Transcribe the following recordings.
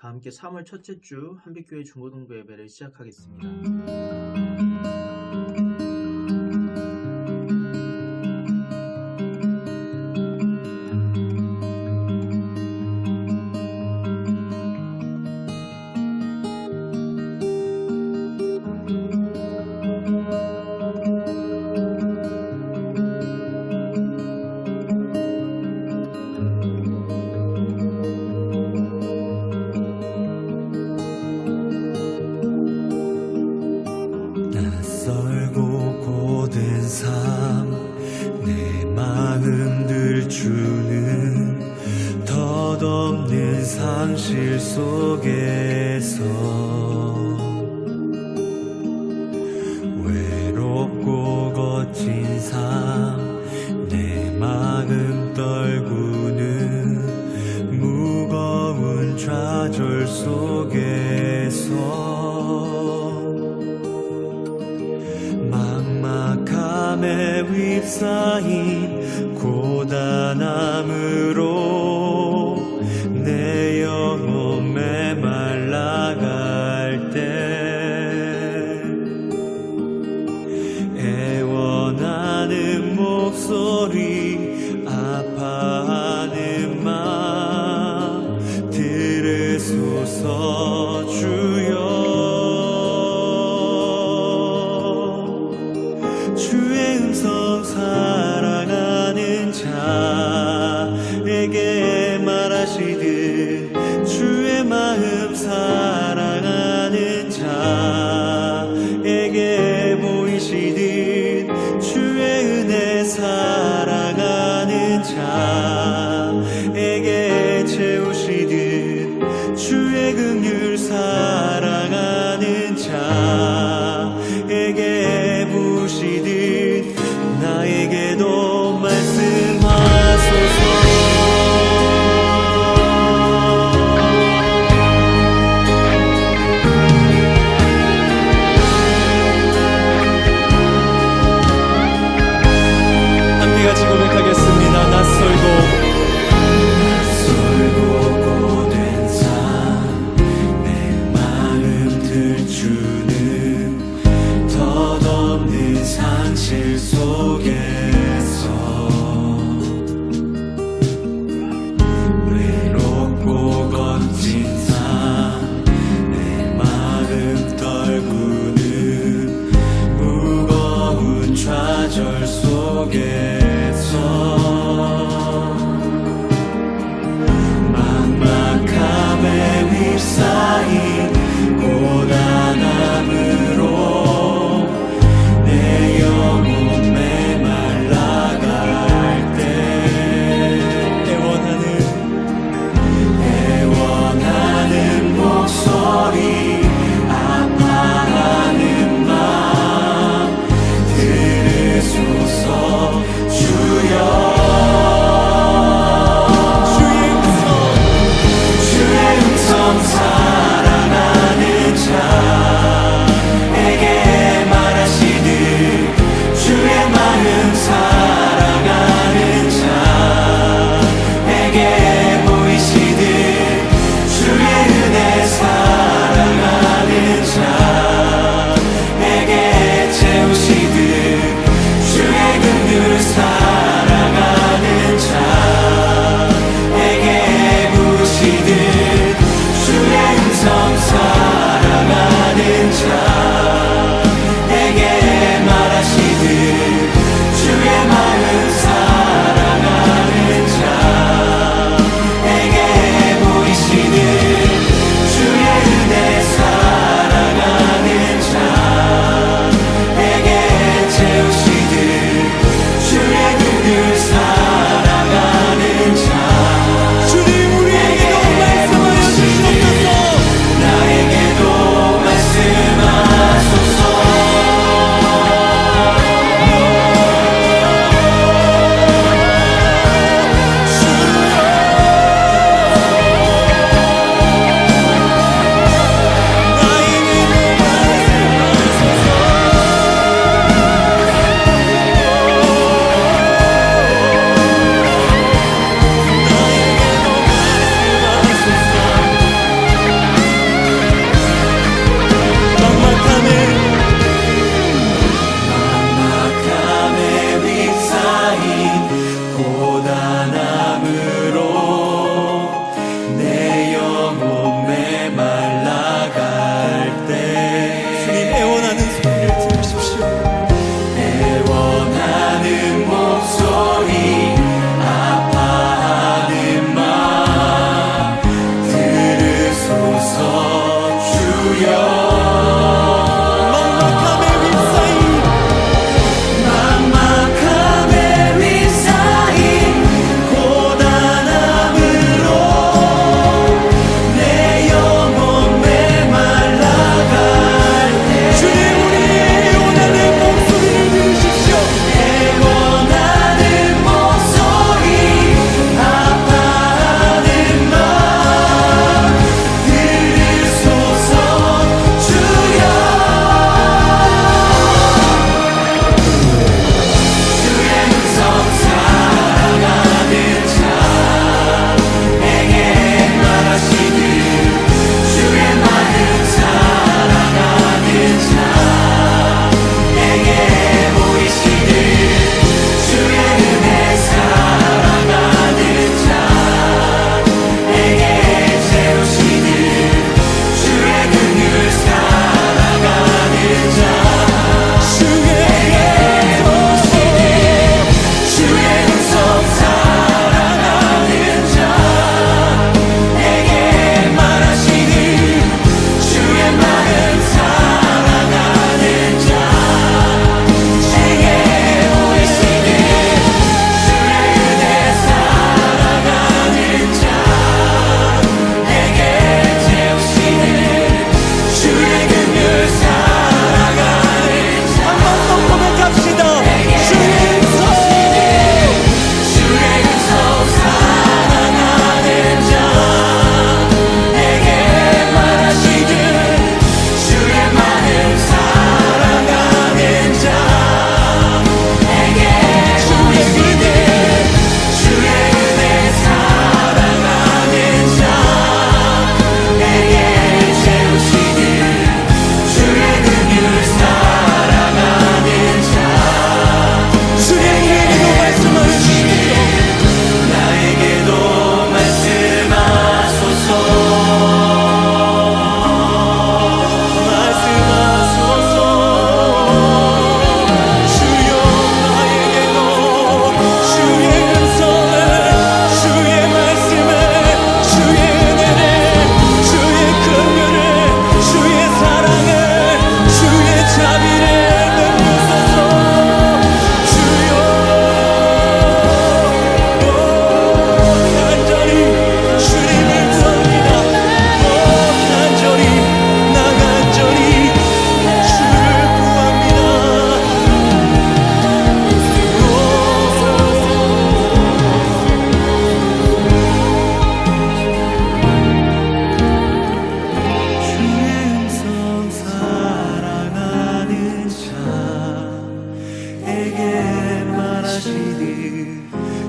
다함께 3월 첫째 주 한빛교회 중고등부 예배를 시작하겠습니다. 주는 덧없는 상실 속에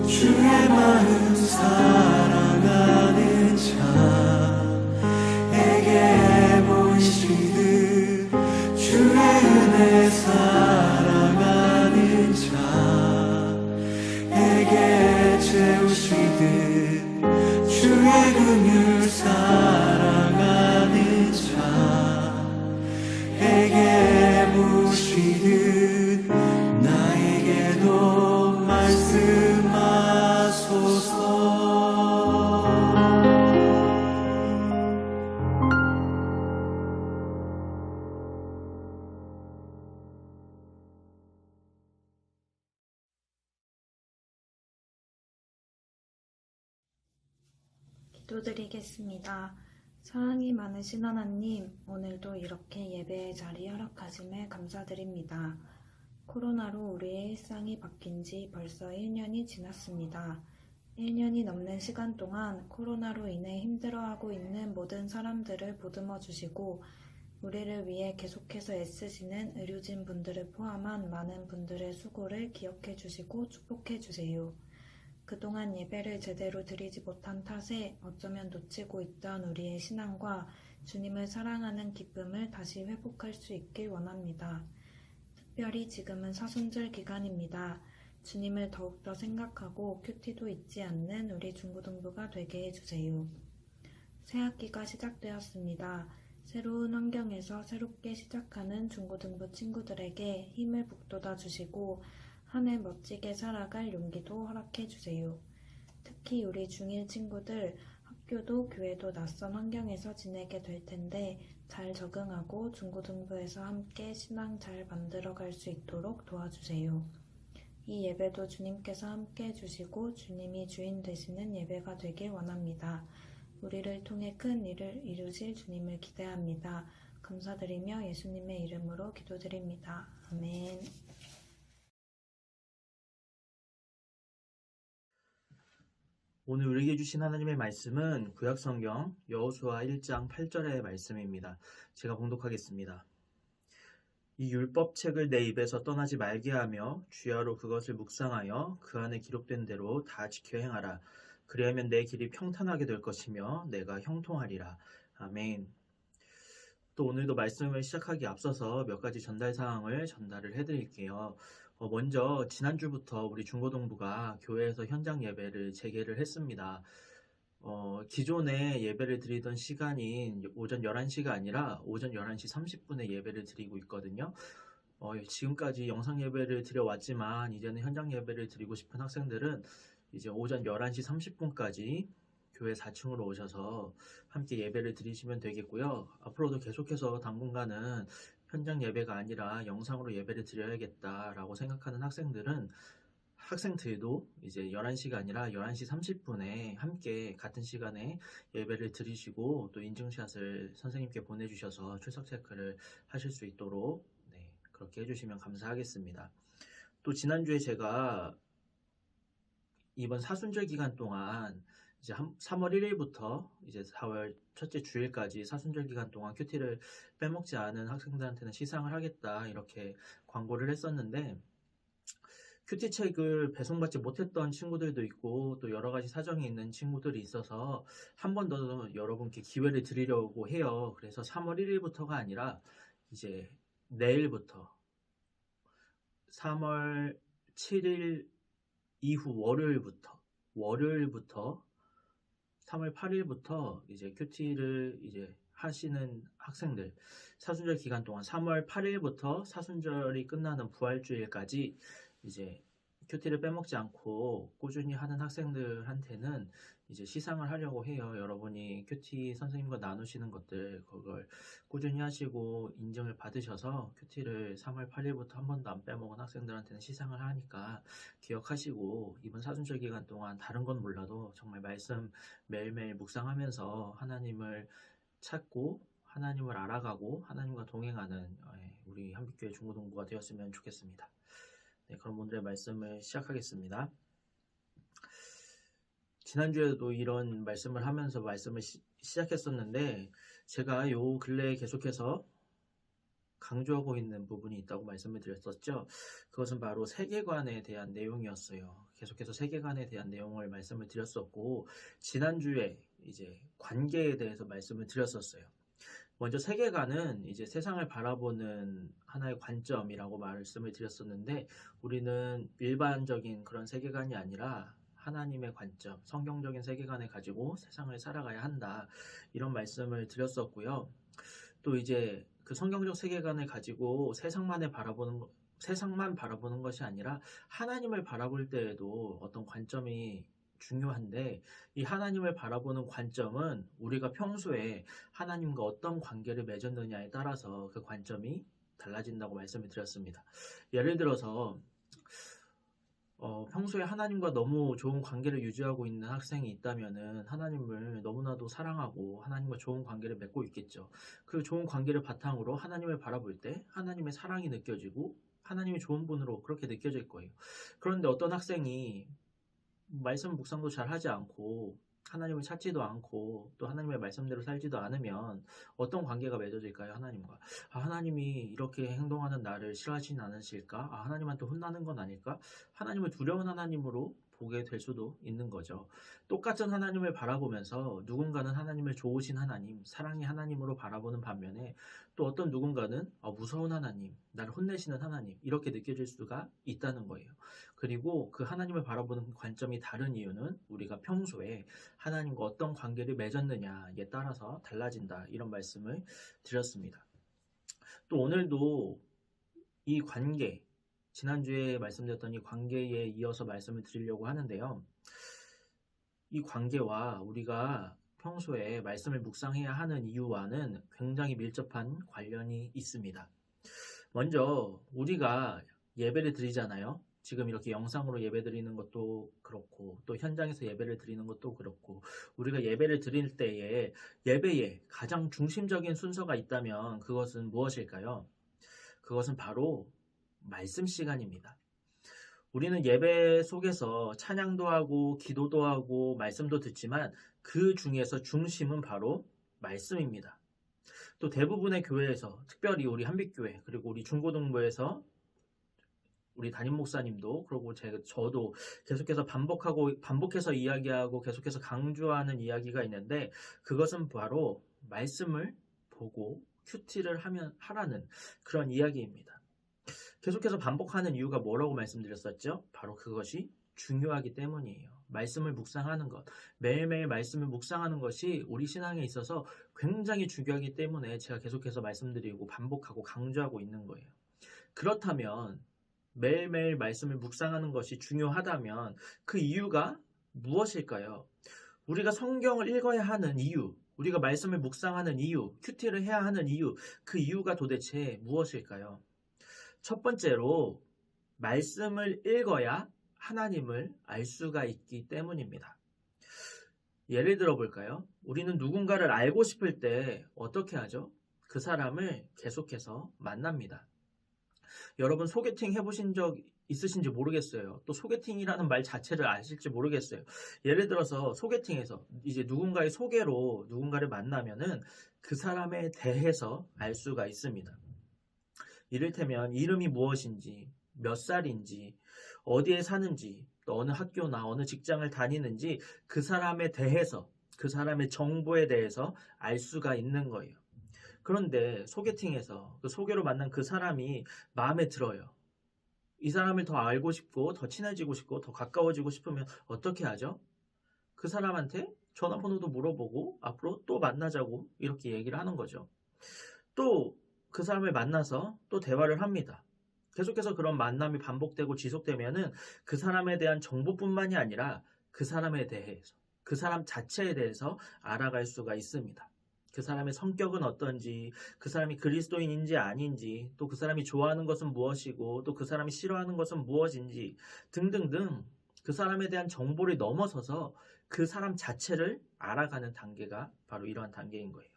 주의 마음 사랑하는 자. 기도드리겠습니다. 사랑이 많으신 하나님, 오늘도 이렇게 예배의 자리 허락하심에 감사드립니다. 코로나로 우리의 일상이 바뀐 지 벌써 1년이 지났습니다. 1년이 넘는 시간 동안 코로나로 인해 힘들어하고 있는 모든 사람들을 보듬어 주시고, 우리를 위해 계속해서 애쓰시는 의료진 분들을 포함한 많은 분들의 수고를 기억해 주시고 축복해 주세요. 그동안 예배를 제대로 드리지 못한 탓에 어쩌면 놓치고 있던 우리의 신앙과 주님을 사랑하는 기쁨을 다시 회복할 수 있길 원합니다. 특별히 지금은 사순절 기간입니다. 주님을 더욱더 생각하고 큐티도 잊지 않는 우리 중고등부가 되게 해주세요. 새 학기가 시작되었습니다. 새로운 환경에서 새롭게 시작하는 중고등부 친구들에게 힘을 북돋아 주시고 한 해 멋지게 살아갈 용기도 허락해 주세요. 특히 우리 중1 친구들 학교도 교회도 낯선 환경에서 지내게 될 텐데 잘 적응하고 중고등부에서 함께 신앙 잘 만들어 갈 수 있도록 도와주세요. 이 예배도 주님께서 함께 해주시고 주님이 주인 되시는 예배가 되길 원합니다. 우리를 통해 큰 일을 이루실 주님을 기대합니다. 감사드리며 예수님의 이름으로 기도드립니다. 아멘. 오늘 우리에게 주신 하나님의 말씀은 구약성경 여호수아 1장 8절의 말씀입니다. 제가 봉독하겠습니다. 이 율법책을 내 입에서 떠나지 말게 하며 주야로 그것을 묵상하여 그 안에 기록된 대로 다 지켜 행하라. 그리하면 내 길이 평탄하게 될 것이며 내가 형통하리라. 아멘. 또 오늘도 말씀을 시작하기 앞서서 몇 가지 전달 사항을 전달을 해드릴게요. 어, 먼저 지난주부터 우리 중고동부가 교회에서 현장 예배를 재개를 했습니다. 어, 기존에 예배를 드리던 시간인 오전 11시가 아니라 오전 11시 30분에 예배를 드리고 있거든요. 어, 지금까지 영상 예배를 드려왔지만 이제는 현장 예배를 드리고 싶은 학생들은 이제 오전 11시 30분까지 교회 4층으로 오셔서 함께 예배를 드리시면 되겠고요. 앞으로도 계속해서 당분간은 현장 예배가 아니라 영상으로 예배를 드려야겠다라고 생각하는 학생들은 학생들도 이제 11시가 아니라 11시 30분에 함께 같은 시간에 예배를 드리시고 또 인증샷을 선생님께 보내주셔서 출석 체크를 하실 수 있도록 네, 그렇게 해주시면 감사하겠습니다. 또 지난주에 제가 이번 사순절 기간 동안 이제 3월 1일부터 이제 4월 첫째 주일까지 사순절 기간 동안 큐티를 빼먹지 않은 학생들한테는 시상을 하겠다 이렇게 광고를 했었는데 큐티 책을 배송받지 못했던 친구들도 있고 또 여러 가지 사정이 있는 친구들이 있어서 한 번 더 여러분께 기회를 드리려고 해요. 그래서 3월 1일부터가 아니라 이제 내일부터 3월 7일 이후 월요일부터 월요일부터 3월 8일부터 이제 큐티를 이제 하시는 학생들. 사순절 기간 동안 3월 8일부터 사순절이 끝나는 부활주일까지 이제 큐티를 빼먹지 않고 꾸준히 하는 학생들한테는 이제 시상을 하려고 해요. 여러분이 큐티 선생님과 나누시는 것들 그걸 꾸준히 하시고 인증을 받으셔서 큐티를 3월 8일부터 한 번도 안 빼먹은 학생들한테는 시상을 하니까 기억하시고 이번 사순절 기간 동안 다른 건 몰라도 정말 말씀 매일매일 묵상하면서 하나님을 찾고 하나님을 알아가고 하나님과 동행하는 예, 우리 한빛교회 중고동부가 되었으면 좋겠습니다. 네, 그럼 오늘의 말씀을 시작하겠습니다. 지난주에도 이런 말씀을 하면서 말씀을 시, 시작했었는데 제가 요 근래에 계속해서 강조하고 있는 부분이 있다고 말씀을 드렸었죠. 그것은 바로 세계관에 대한 내용이었어요. 계속해서 세계관에 대한 내용을 말씀을 드렸었고 지난주에 이제 관계에 대해서 말씀을 드렸었어요. 먼저 세계관은 이제 세상을 바라보는 하나의 관점이라고 말씀을 드렸었는데 우리는 일반적인 그런 세계관이 아니라 하나님의 관점, 성경적인 세계관을 가지고 세상을 살아가야 한다. 이런 말씀을 드렸었고요. 또 이제 그 성경적 세계관을 가지고 세상만을 바라보는 거- 세상만 바라보는 것이 아니라 하나님을 바라볼 때에도 어떤 관점이 중요한데 이 하나님을 바라보는 관점은 우리가 평소에 하나님과 어떤 관계를 맺었느냐에 따라서 그 관점이 달라진다고 말씀을 드렸습니다. 예를 들어서 어, 평소에 하나님과 너무 좋은 관계를 유지하고 있는 학생이 있다면은 하나님을 너무나도 사랑하고 하나님과 좋은 관계를 맺고 있겠죠. 그 좋은 관계를 바탕으로 하나님을 바라볼 때 하나님의 사랑이 느껴지고 하나님이 좋은 분으로 그렇게 느껴질 거예요. 그런데 어떤 학생이 말씀 묵상도 잘 하지 않고 하나님을 찾지도 않고 또 하나님의 말씀대로 살지도 않으면 어떤 관계가 맺어질까요? 하나님과. 아, 하나님이 이렇게 행동하는 나를 싫어하진 않으실까? 아, 하나님한테 혼나는 건 아닐까? 하나님을 두려운 하나님으로 보게 될 수도 있는 거죠. 똑같은 하나님을 바라보면서 누군가는 하나님을 좋으신 하나님, 사랑의 하나님으로 바라보는 반면에 또 어떤 누군가는 아, 무서운 하나님, 나를 혼내시는 하나님, 이렇게 느껴질 수가 있다는 거예요. 그리고 그 하나님을 바라보는 관점이 다른 이유는 우리가 평소에 하나님과 어떤 관계를 맺었느냐에 따라서 달라진다. 이런 말씀을 드렸습니다. 또 오늘도 이 관계, 지난주에 말씀드렸던 이 관계에 이어서 말씀을 드리려고 하는데요. 이 관계와 우리가 평소에 말씀을 묵상해야 하는 이유와는 굉장히 밀접한 관련이 있습니다. 먼저 우리가 예배를 드리잖아요. 지금 이렇게 영상으로 예배 드리는 것도 그렇고 또 현장에서 예배를 드리는 것도 그렇고 우리가 예배를 드릴 때에 예배에 가장 중심적인 순서가 있다면 그것은 무엇일까요? 그것은 바로 말씀 시간입니다. 우리는 예배 속에서 찬양도 하고 기도도 하고 말씀도 듣지만 그 중에서 중심은 바로 말씀입니다. 또 대부분의 교회에서 특별히 우리 한빛교회 그리고 우리 중고등부에서 우리 담임 목사님도 그리고 제, 저도 계속해서 반복하고 반복해서 이야기하고 계속해서 강조하는 이야기가 있는데 그것은 바로 말씀을 보고 큐티를 하면 하라는 그런 이야기입니다. 계속해서 반복하는 이유가 뭐라고 말씀드렸었죠? 바로 그것이 중요하기 때문이에요. 말씀을 묵상하는 것, 매일매일 말씀을 묵상하는 것이 우리 신앙에 있어서 굉장히 중요하기 때문에 제가 계속해서 말씀드리고 반복하고 강조하고 있는 거예요. 그렇다면 매일매일 말씀을 묵상하는 것이 중요하다면 그 이유가 무엇일까요? 우리가 성경을 읽어야 하는 이유, 우리가 말씀을 묵상하는 이유, 큐티를 해야 하는 이유, 그 이유가 도대체 무엇일까요? 첫 번째로 말씀을 읽어야 하나님을 알 수가 있기 때문입니다. 예를 들어 볼까요? 우리는 누군가를 알고 싶을 때 어떻게 하죠? 그 사람을 계속해서 만납니다. 여러분 소개팅 해보신 적 있으신지 모르겠어요. 또 소개팅이라는 말 자체를 아실지 모르겠어요. 예를 들어서 소개팅에서 이제 누군가의 소개로 누군가를 만나면은 그 사람에 대해서 알 수가 있습니다. 이를테면 이름이 무엇인지, 몇 살인지, 어디에 사는지, 또 어느 학교나 어느 직장을 다니는지 그 사람에 대해서, 그 사람의 정보에 대해서 알 수가 있는 거예요. 그런데 소개팅에서 그 소개로 만난 그 사람이 마음에 들어요. 이 사람을 더 알고 싶고, 더 친해지고 싶고, 더 가까워지고 싶으면 어떻게 하죠? 그 사람한테 전화번호도 물어보고, 앞으로 또 만나자고 이렇게 얘기를 하는 거죠. 또 그 사람을 만나서 또 대화를 합니다. 계속해서 그런 만남이 반복되고 지속되면은 그 사람에 대한 정보뿐만이 아니라 그 사람에 대해서, 그 사람 자체에 대해서 알아갈 수가 있습니다. 그 사람의 성격은 어떤지, 그 사람이 그리스도인인지 아닌지, 또 그 사람이 좋아하는 것은 무엇이고, 또 그 사람이 싫어하는 것은 무엇인지, 등등등 그 사람에 대한 정보를 넘어서서 그 사람 자체를 알아가는 단계가 바로 이러한 단계인 거예요.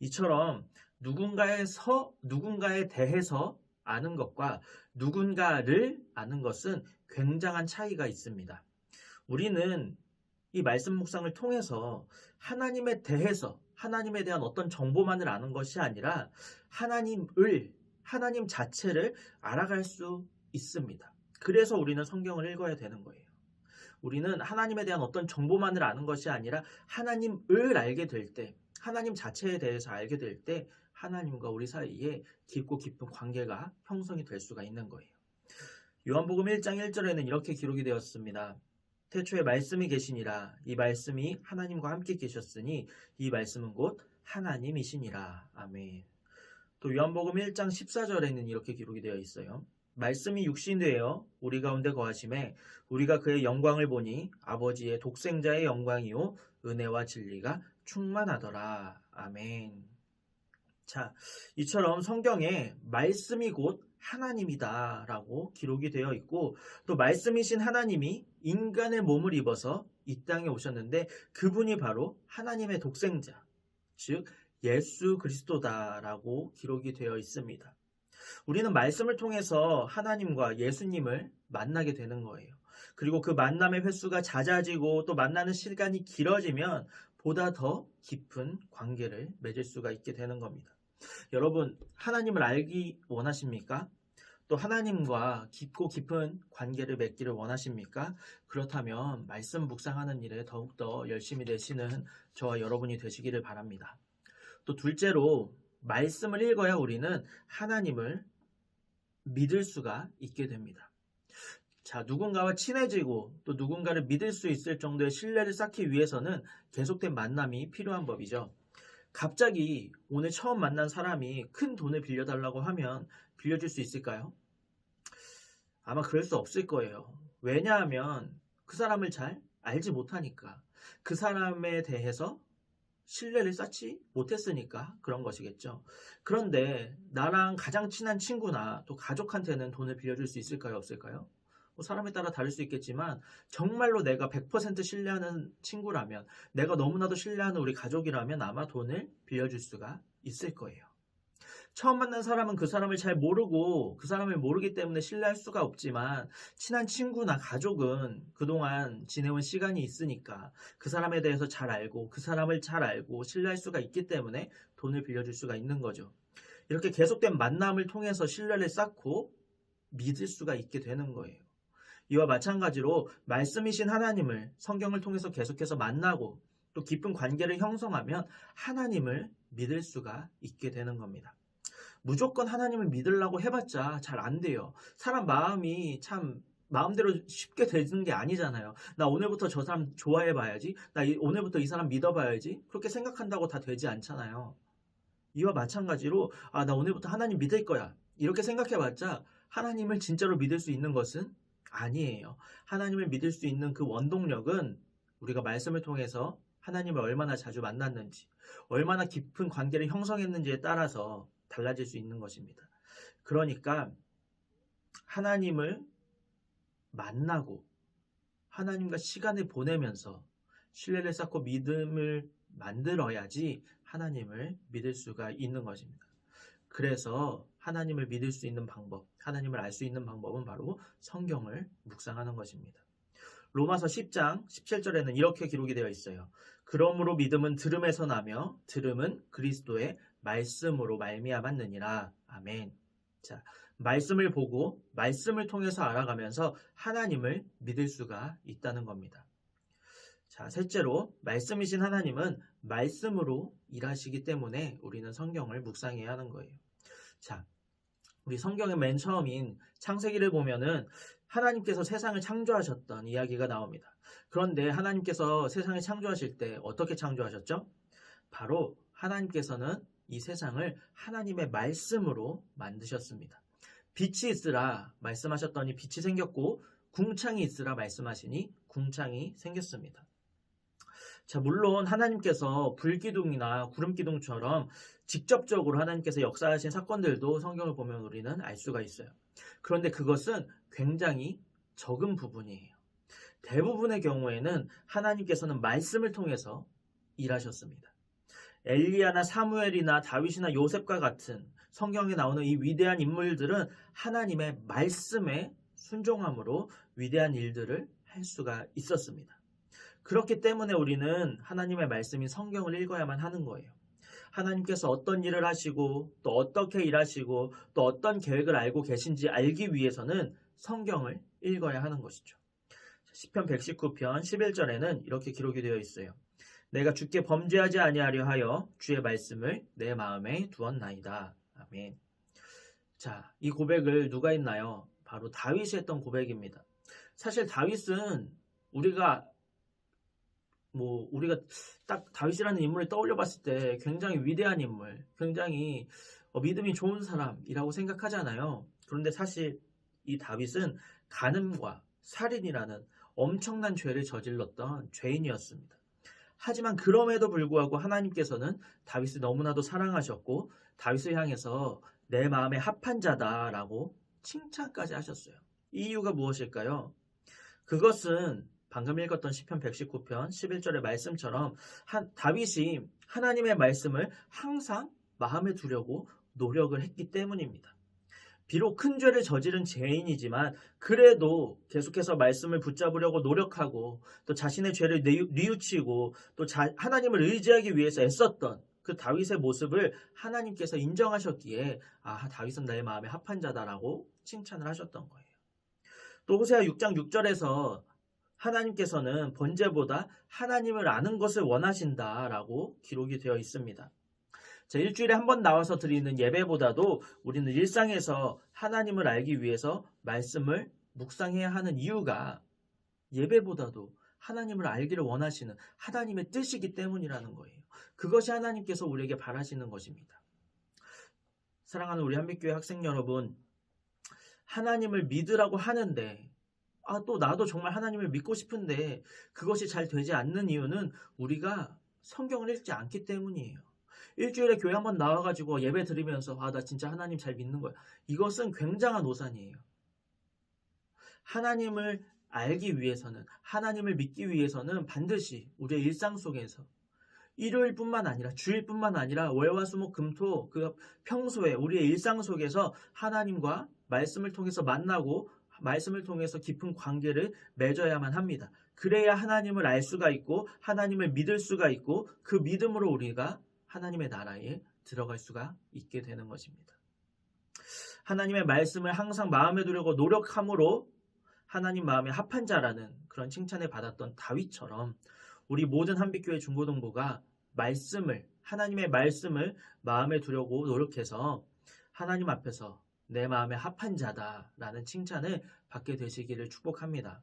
이처럼 누군가에서, 누군가에 대해서 아는 것과 누군가를 아는 것은 굉장한 차이가 있습니다. 우리는 이 말씀 묵상을 통해서 하나님에 대해서 하나님에 대한 어떤 정보만을 아는 것이 아니라 하나님을 하나님 자체를 알아갈 수 있습니다. 그래서 우리는 성경을 읽어야 되는 거예요. 우리는 하나님에 대한 어떤 정보만을 아는 것이 아니라 하나님을 알게 될 때, 하나님 자체에 대해서 알게 될 때 하나님과 우리 사이에 깊고 깊은 관계가 형성이 될 수가 있는 거예요. 요한복음 1장 1절에는 이렇게 기록이 되었습니다. 태초에 말씀이 계시니라 이 말씀이 하나님과 함께 계셨으니 이 말씀은 곧 하나님이시니라. 아멘. 또 요한복음 1장 14절에는 이렇게 기록이 되어 있어요. 말씀이 육신되어 우리 가운데 거하심에 우리가 그의 영광을 보니 아버지의 독생자의 영광이요 은혜와 진리가 충만하더라. 아멘. 자, 이처럼 성경에 말씀이 곧 하나님이다라고 기록이 되어 있고 또 말씀이신 하나님이 인간의 몸을 입어서 이 땅에 오셨는데 그분이 바로 하나님의 독생자, 즉 예수 그리스도다라고 기록이 되어 있습니다. 우리는 말씀을 통해서 하나님과 예수님을 만나게 되는 거예요. 그리고 그 만남의 횟수가 잦아지고 또 만나는 시간이 길어지면 보다 더 깊은 관계를 맺을 수가 있게 되는 겁니다. 여러분, 하나님을 알기 원하십니까? 또 하나님과 깊고 깊은 관계를 맺기를 원하십니까? 그렇다면 말씀 묵상하는 일에 더욱더 열심히 되시는 저와 여러분이 되시기를 바랍니다. 또 둘째로 말씀을 읽어야 우리는 하나님을 믿을 수가 있게 됩니다. 자, 누군가와 친해지고 또 누군가를 믿을 수 있을 정도의 신뢰를 쌓기 위해서는 계속된 만남이 필요한 법이죠. 갑자기 오늘 처음 만난 사람이 큰 돈을 빌려달라고 하면 빌려줄 수 있을까요? 아마 그럴 수 없을 거예요. 왜냐하면 그 사람을 잘 알지 못하니까. 그 사람에 대해서 신뢰를 쌓지 못했으니까 그런 것이겠죠. 그런데 나랑 가장 친한 친구나 또 가족한테는 돈을 빌려줄 수 있을까요? 없을까요? 뭐 사람에 따라 다를 수 있겠지만 정말로 내가 100% 신뢰하는 친구라면 내가 너무나도 신뢰하는 우리 가족이라면 아마 돈을 빌려줄 수가 있을 거예요. 처음 만난 사람은 그 사람을 잘 모르고 그 사람을 모르기 때문에 신뢰할 수가 없지만 친한 친구나 가족은 그동안 지내온 시간이 있으니까 그 사람에 대해서 잘 알고 그 사람을 잘 알고 신뢰할 수가 있기 때문에 돈을 빌려줄 수가 있는 거죠. 이렇게 계속된 만남을 통해서 신뢰를 쌓고 믿을 수가 있게 되는 거예요. 이와 마찬가지로 말씀이신 하나님을 성경을 통해서 계속해서 만나고 또 깊은 관계를 형성하면 하나님을 믿을 수가 있게 되는 겁니다. 무조건 하나님을 믿으려고 해봤자 잘 안 돼요. 사람 마음이 참 마음대로 쉽게 되는 게 아니잖아요. 나 오늘부터 저 사람 좋아해 봐야지. 나 이- 오늘부터 이 사람 믿어 봐야지. 그렇게 생각한다고 다 되지 않잖아요. 이와 마찬가지로 아, 나 오늘부터 하나님 믿을 거야. 이렇게 생각해 봤자 하나님을 진짜로 믿을 수 있는 것은 아니에요. 하나님을 믿을 수 있는 그 원동력은 우리가 말씀을 통해서 하나님을 얼마나 자주 만났는지, 얼마나 깊은 관계를 형성했는지에 따라서 달라질 수 있는 것입니다. 그러니까 하나님을 만나고 하나님과 시간을 보내면서 신뢰를 쌓고 믿음을 만들어야지 하나님을 믿을 수가 있는 것입니다. 그래서 하나님을 믿을 수 있는 방법, 하나님을 알 수 있는 방법은 바로 성경을 묵상하는 것입니다. 로마서 10장 17절에는 이렇게 기록이 되어 있어요. 그러므로 믿음은 들음에서 나며 들음은 그리스도의 말씀으로 말미암았느니라. 아멘. 자, 말씀을 보고 말씀을 통해서 알아가면서 하나님을 믿을 수가 있다는 겁니다. 자, 셋째로 말씀이신 하나님은 말씀으로 일하시기 때문에 우리는 성경을 묵상해야 하는 거예요. 자, 우리 성경의 맨 처음인 창세기를 보면은 하나님께서 세상을 창조하셨던 이야기가 나옵니다. 그런데 하나님께서 세상을 창조하실 때 어떻게 창조하셨죠? 바로 하나님께서는 이 세상을 하나님의 말씀으로 만드셨습니다. 빛이 있으라 말씀하셨더니 빛이 생겼고 궁창이 있으라 말씀하시니 궁창이 생겼습니다. 자, 물론 하나님께서 불기둥이나 구름기둥처럼 직접적으로 하나님께서 역사하신 사건들도 성경을 보면 우리는 알 수가 있어요. 그런데 그것은 굉장히 적은 부분이에요. 대부분의 경우에는 하나님께서는 말씀을 통해서 일하셨습니다. 엘리야나 사무엘이나 다윗이나 요셉과 같은 성경에 나오는 이 위대한 인물들은 하나님의 말씀에 순종함으로 위대한 일들을 할 수가 있었습니다. 그렇기 때문에 우리는 하나님의 말씀인 성경을 읽어야만 하는 거예요. 하나님께서 어떤 일을 하시고 또 어떻게 일하시고 또 어떤 계획을 알고 계신지 알기 위해서는 성경을 읽어야 하는 것이죠. 시편 119편 11절에는 이렇게 기록이 되어 있어요. 내가 주께 범죄하지 아니하려 하여 주의 말씀을 내 마음에 두었나이다. 아멘. 자, 이 고백을 누가 했나요? 바로 다윗이 했던 고백입니다. 사실 다윗은 우리가 뭐 우리가 딱 다윗이라는 인물을 떠올려 봤을 때 굉장히 위대한 인물, 굉장히 어, 믿음이 좋은 사람이라고 생각하잖아요. 그런데 사실 이 다윗은 간음과 살인이라는 엄청난 죄를 저질렀던 죄인이었습니다. 하지만 그럼에도 불구하고 하나님께서는 다윗을 너무나도 사랑하셨고 다윗을 향해서 내 마음에 합한 자다라고 칭찬까지 하셨어요. 이 이유가 무엇일까요? 그것은 방금 읽었던 시편 119편 11절의 말씀처럼 한, 다윗이 하나님의 말씀을 항상 마음에 두려고 노력을 했기 때문입니다. 비록 큰 죄를 저지른 죄인이지만 그래도 계속해서 말씀을 붙잡으려고 노력하고 또 자신의 죄를 뉘우- 뉘우치고 또 자- 하나님을 의지하기 위해서 애썼던 그 다윗의 모습을 하나님께서 인정하셨기에 아 다윗은 나의 마음에 합한 자다라고 칭찬을 하셨던 거예요. 또 호세아 6장 6절에서 하나님께서는 번제보다 하나님을 아는 것을 원하신다라고 기록이 되어 있습니다. 자, 일주일에 한 번 나와서 드리는 예배보다도 우리는 일상에서 하나님을 알기 위해서 말씀을 묵상해야 하는 이유가 예배보다도 하나님을 알기를 원하시는 하나님의 뜻이기 때문이라는 거예요. 그것이 하나님께서 우리에게 바라시는 것입니다. 사랑하는 우리 한빛교회 학생 여러분, 하나님을 믿으라고 하는데, 아, 또 나도 정말 하나님을 믿고 싶은데, 그것이 잘 되지 않는 이유는 우리가 성경을 읽지 않기 때문이에요. 일주일에 교회 한번 나와가지고 예배 드리면서, 아, 나 진짜 하나님 잘 믿는 거야. 이것은 굉장한 오산이에요. 하나님을 알기 위해서는, 하나님을 믿기 위해서는 반드시 우리의 일상 속에서 일요일뿐만 아니라 주일뿐만 아니라 월화수목 금토 그 평소에 우리의 일상 속에서 하나님과 말씀을 통해서 만나고 말씀을 통해서 깊은 관계를 맺어야만 합니다. 그래야 하나님을 알 수가 있고 하나님을 믿을 수가 있고 그 믿음으로 우리가 하나님의 나라에 들어갈 수가 있게 되는 것입니다. 하나님의 말씀을 항상 마음에 두려고 노력함으로 하나님 마음에 합한 자라는 그런 칭찬을 받았던 다윗처럼 우리 모든 한빛교회 중고등부가 말씀을 하나님의 말씀을 마음에 두려고 노력해서 하나님 앞에서 내 마음에 합한 자다라는 칭찬을 받게 되시기를 축복합니다.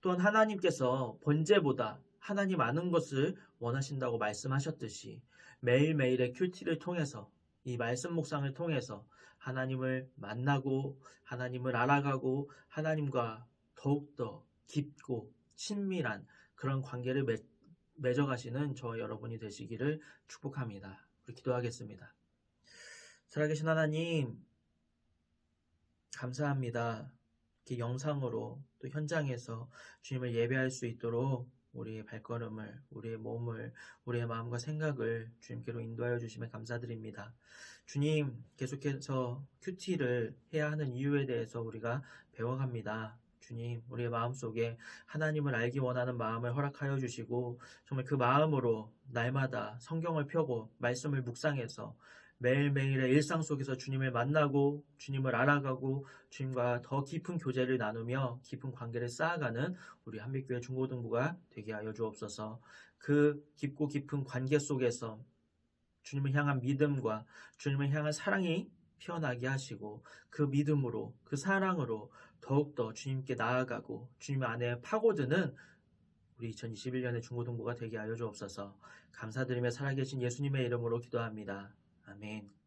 또한 하나님께서 번제보다 하나님 아는 것을 원하신다고 말씀하셨듯이 매일매일의 큐티를 통해서 이 말씀 묵상을 통해서 하나님을 만나고 하나님을 알아가고 하나님과 더욱더 깊고 친밀한 그런 관계를 맺, 맺어가시는 저 여러분이 되시기를 축복합니다. 기도하겠습니다. 살아계신 하나님, 감사합니다. 이렇게 영상으로 또 현장에서 주님을 예배할 수 있도록 우리의 발걸음을, 우리의 몸을, 우리의 마음과 생각을 주님께로 인도하여 주시면 감사드립니다. 주님, 계속해서 큐티를 해야 하는 이유에 대해서 우리가 배워갑니다. 주님, 우리의 마음 속에 하나님을 알기 원하는 마음을 허락하여 주시고, 정말 그 마음으로 날마다 성경을 펴고 말씀을 묵상해서 매일매일의 일상 속에서 주님을 만나고 주님을 알아가고 주님과 더 깊은 교제를 나누며 깊은 관계를 쌓아가는 우리 한빛교회 중고등부가 되게 하여 주옵소서. 그 깊고 깊은 관계 속에서 주님을 향한 믿음과 주님을 향한 사랑이 피어나게 하시고 그 믿음으로 그 사랑으로 더욱더 주님께 나아가고 주님 안에 파고드는 우리 2021년의 중고등부가 되게 하여 주옵소서. 감사드리며 살아계신 예수님의 이름으로 기도합니다. 아멘.